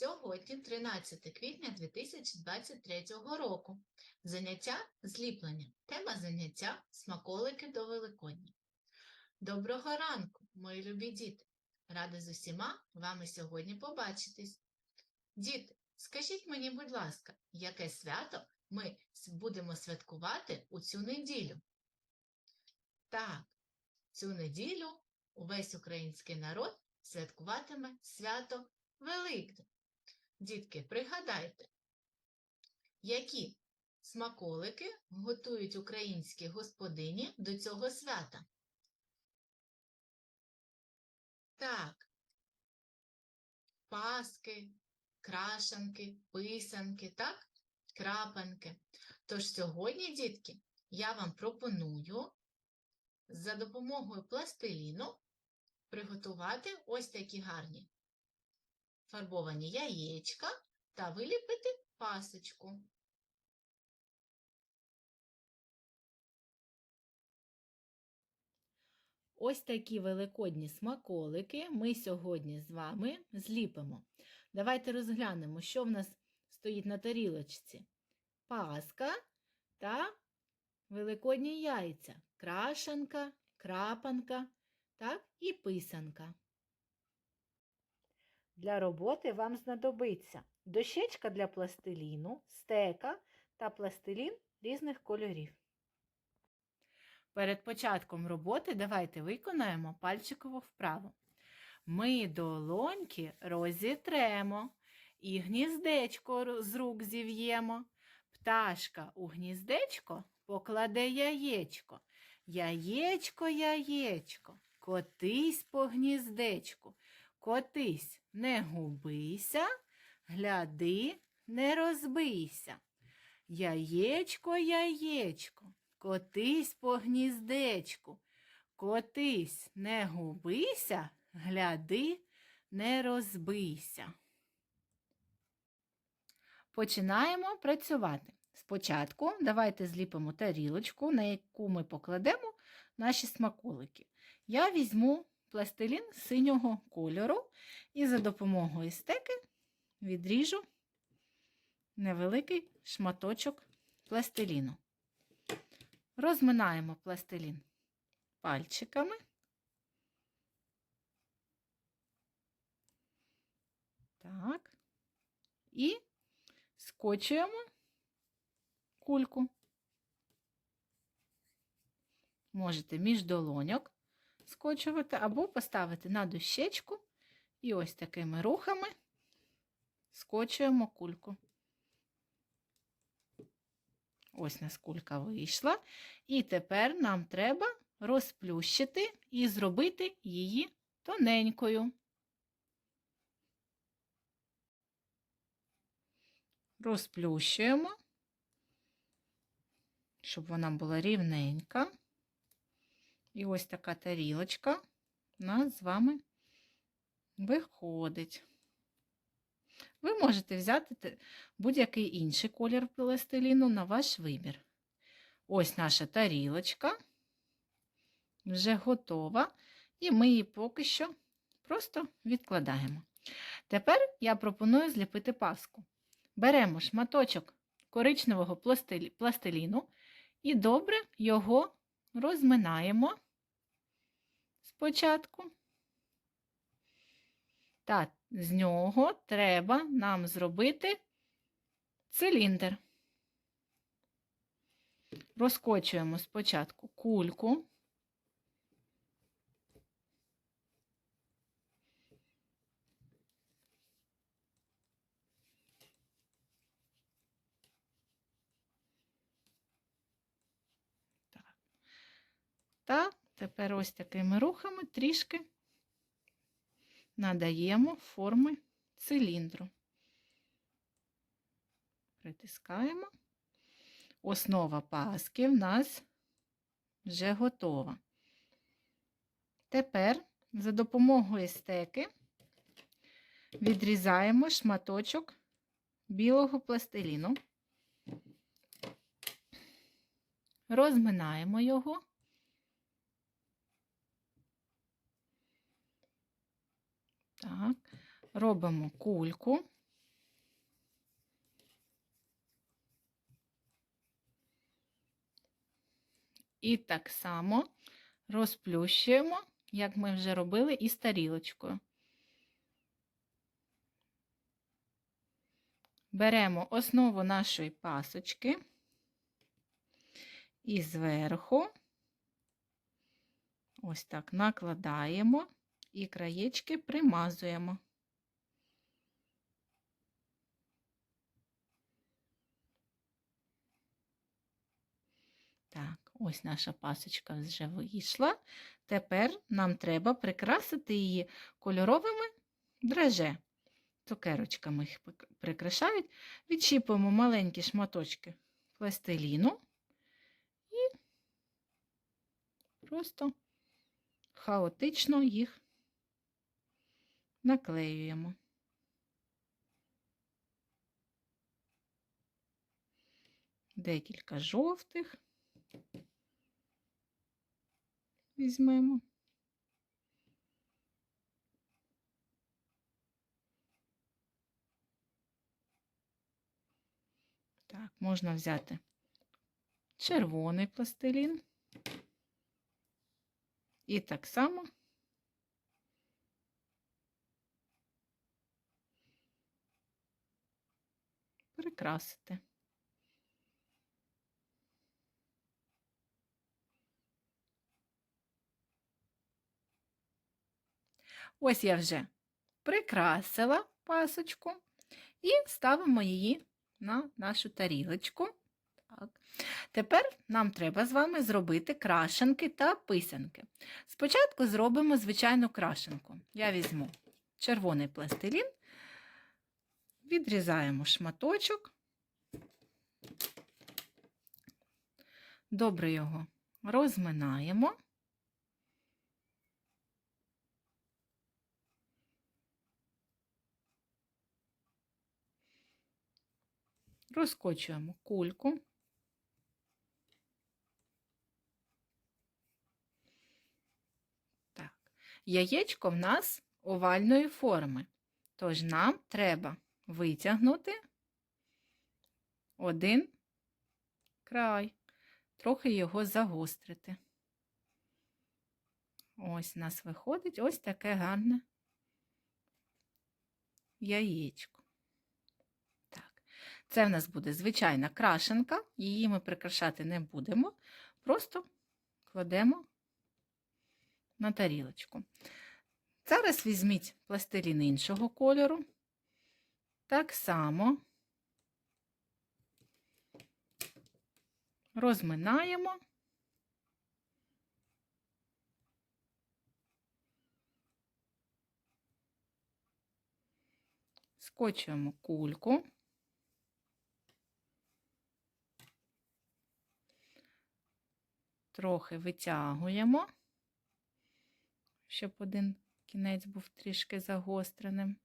Сьогодні 13 квітня 2023 року. Заняття зліплення. Тема заняття смаколики до Великодня. Доброго ранку, мої любі діти! Рада з усіма вами сьогодні побачитись. Діти, скажіть мені, будь ласка, яке свято ми будемо святкувати у цю неділю? Так, цю неділю увесь український народ святкуватиме свято Великдень. Дітки, пригадайте, які смаколики готують українські господині до цього свята? Так, паски, крашанки, писанки, так, крапанки. Тож сьогодні, дітки, я вам пропоную за допомогою пластиліну приготувати ось такі гарні фарбовані яєчка та виліпити пасочку. Ось такі великодні смаколики ми сьогодні з вами зліпимо. Давайте розглянемо, що в нас стоїть на тарілочці. Паска та великодні яйця, крашанка, крапанка так, і писанка. Для роботи вам знадобиться дощечка для пластиліну, стека та пластилін різних кольорів. Перед початком роботи давайте виконаємо пальчикову вправу. Ми долоньки розітремо і гніздечко з рук зів'ємо. Пташка у гніздечко покладе яєчко. Яєчко, яєчко, котись по гніздечку. Котись, не губися, гляди, не розбийся. Яєчко, яєчко, котись по гніздечку. Котись, не губися, гляди, не розбийся. Починаємо працювати. Спочатку давайте зліпимо тарілочку, на яку ми покладемо наші смаколики. Я візьму пластилін синього кольору і за допомогою стеки відріжу невеликий шматочок пластиліну. Розминаємо пластилін пальчиками. Так. І скочуємо кульку. Можете між долоньок скочувати або поставити на дощечку і ось такими рухами скочуємо кульку. Ось нас кулька вийшла. І тепер нам треба розплющити і зробити її тоненькою. Розплющуємо, щоб вона була рівненька. І ось така тарілочка у нас з вами виходить. Ви можете взяти будь-який інший колір пластиліну на ваш вибір. Ось наша тарілочка вже готова, і ми її поки що просто відкладаємо. Тепер я пропоную зліпити паску. Беремо шматочок коричневого пластиліну і добре його розминаємо спочатку. Та з нього треба нам зробити циліндр. Розкочуємо спочатку кульку. Так. Та тепер ось такими рухами трішки надаємо форми циліндру. Притискаємо. Основа паски в нас вже готова. Тепер за допомогою стеки відрізаємо шматочок білого пластиліну, розминаємо його Так, робимо кульку. І так само розплющуємо, як ми вже робили, із тарілочкою. Беремо основу нашої пасочки і зверху ось так накладаємо і краєчки примазуємо. Так, ось наша пасочка вже вийшла. Тепер нам треба прикрасити її кольоровими драже. Цукерочками їх прикрашають. Відчіпуємо маленькі шматочки пластиліну і просто хаотично їх наклеюємо. Декілька жовтих візьмемо. Так, можна взяти червоний пластилін і так само прикрасити. Ось я вже прикрасила пасочку і ставимо її на нашу тарілочку. Так. Тепер нам треба з вами зробити крашенки та писанки. Спочатку зробимо звичайну крашенку. Я візьму червоний пластилін, відрізаємо шматочок, добре його розминаємо. Розкочуємо кульку. Так. Яєчко в нас овальної форми, тож нам треба витягнути один край, трохи його загострити. Ось у нас виходить ось таке гарне яєчко. Так, це в нас буде звичайна крашенка, її ми прикрашати не будемо, просто кладемо на тарілочку. Зараз візьміть пластилін іншого кольору. Так само розминаємо. Скочуємо кульку. Трохи витягуємо, щоб один кінець був трішки загостреним.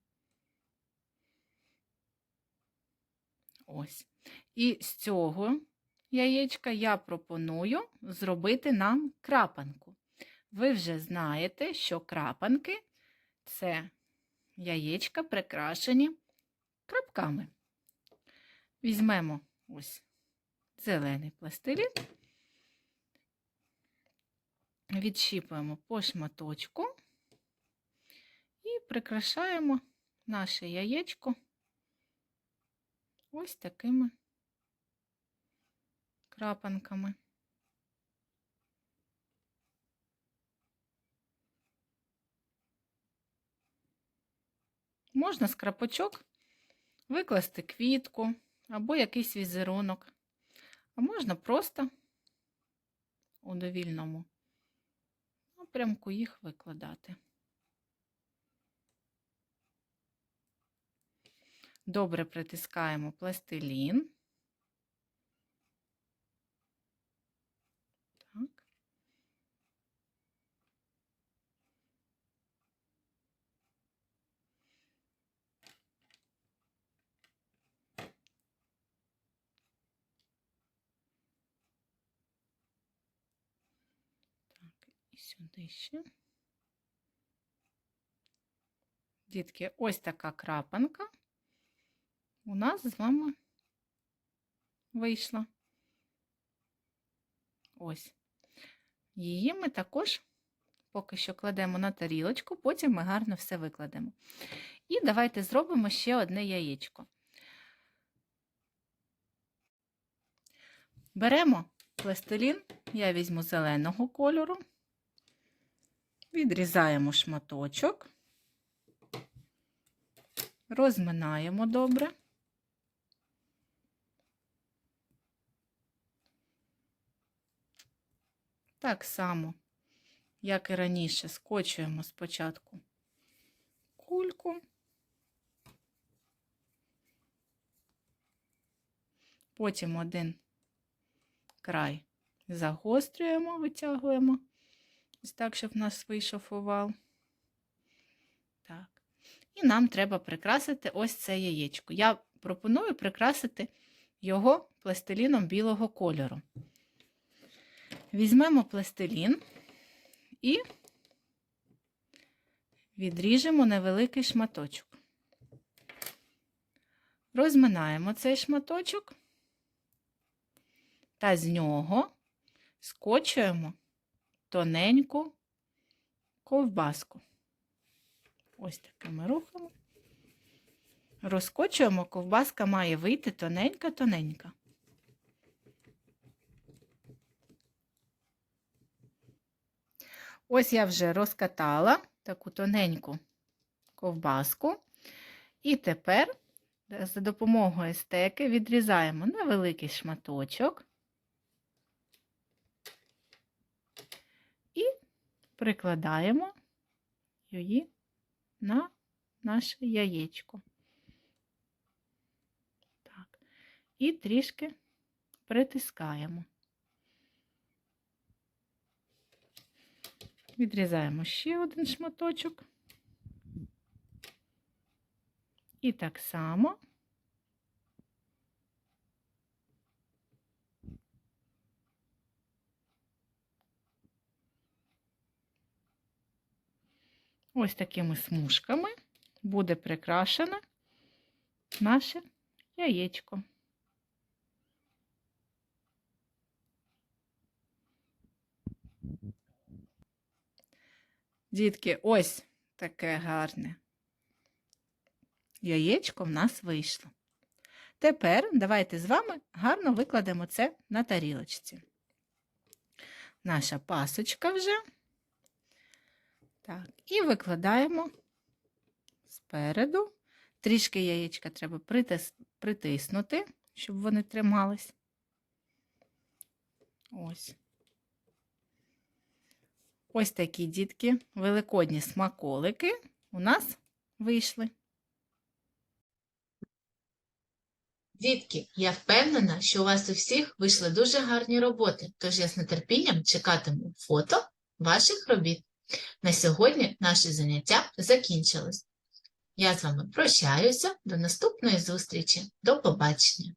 Ось. І з цього яєчка я пропоную зробити нам крапанку. Ви вже знаєте, що крапанки це яєчка прикрашені крапками. Візьмемо ось зелений пластилін, відщіпуємо по шматочку і прикрашаємо наше яєчко ось такими крапанками. Можна з крапочок викласти квітку або якийсь візерунок, а можна просто у довільному напрямку їх викладати. Добре притискаємо пластилін. Так. Так, і сюди ще. Дітки, ось така крапанка у нас з вами вийшла. Ось. її ми також поки що кладемо на тарілочку, потім ми гарно все викладемо. І давайте зробимо ще одне яєчко. Беремо пластилін, я візьму зеленого кольору, відрізаємо шматочок, розминаємо добре. Так само, як і раніше, скочуємо спочатку кульку, потім один край загострюємо, витягуємо, ось так, щоб в нас вийшов овал. Так. І нам треба прикрасити ось це яєчко. Я пропоную прикрасити його пластиліном білого кольору. Візьмемо пластилін і відріжемо невеликий шматочок. Розминаємо цей шматочок та з нього скочуємо тоненьку ковбаску. Ось такими рухами. Розкочуємо, ковбаска має вийти тоненька-тоненька. Ось я вже розкатала таку тоненьку ковбаску. І тепер за допомогою стеки відрізаємо невеликий шматочок і прикладаємо її на наше яєчко. Так. І трішки притискаємо. Відрізаємо ще один шматочок. І так само ось такими смужками буде прикрашено наше яєчко. Дітки, ось таке гарне яєчко в нас вийшло. Тепер давайте з вами гарно викладемо це на тарілочці. Наша пасочка вже. Так, і викладаємо спереду. Трішки яєчка треба притис... притиснути, щоб вони тримались. Ось. Ось такі дітки, великодні смаколики у нас вийшли. Дітки, я впевнена, що у вас у всіх вийшли дуже гарні роботи, тож я з нетерпінням чекатиму фото ваших робіт. На сьогодні наше заняття закінчилось. Я з вами прощаюся, до наступної зустрічі. До побачення!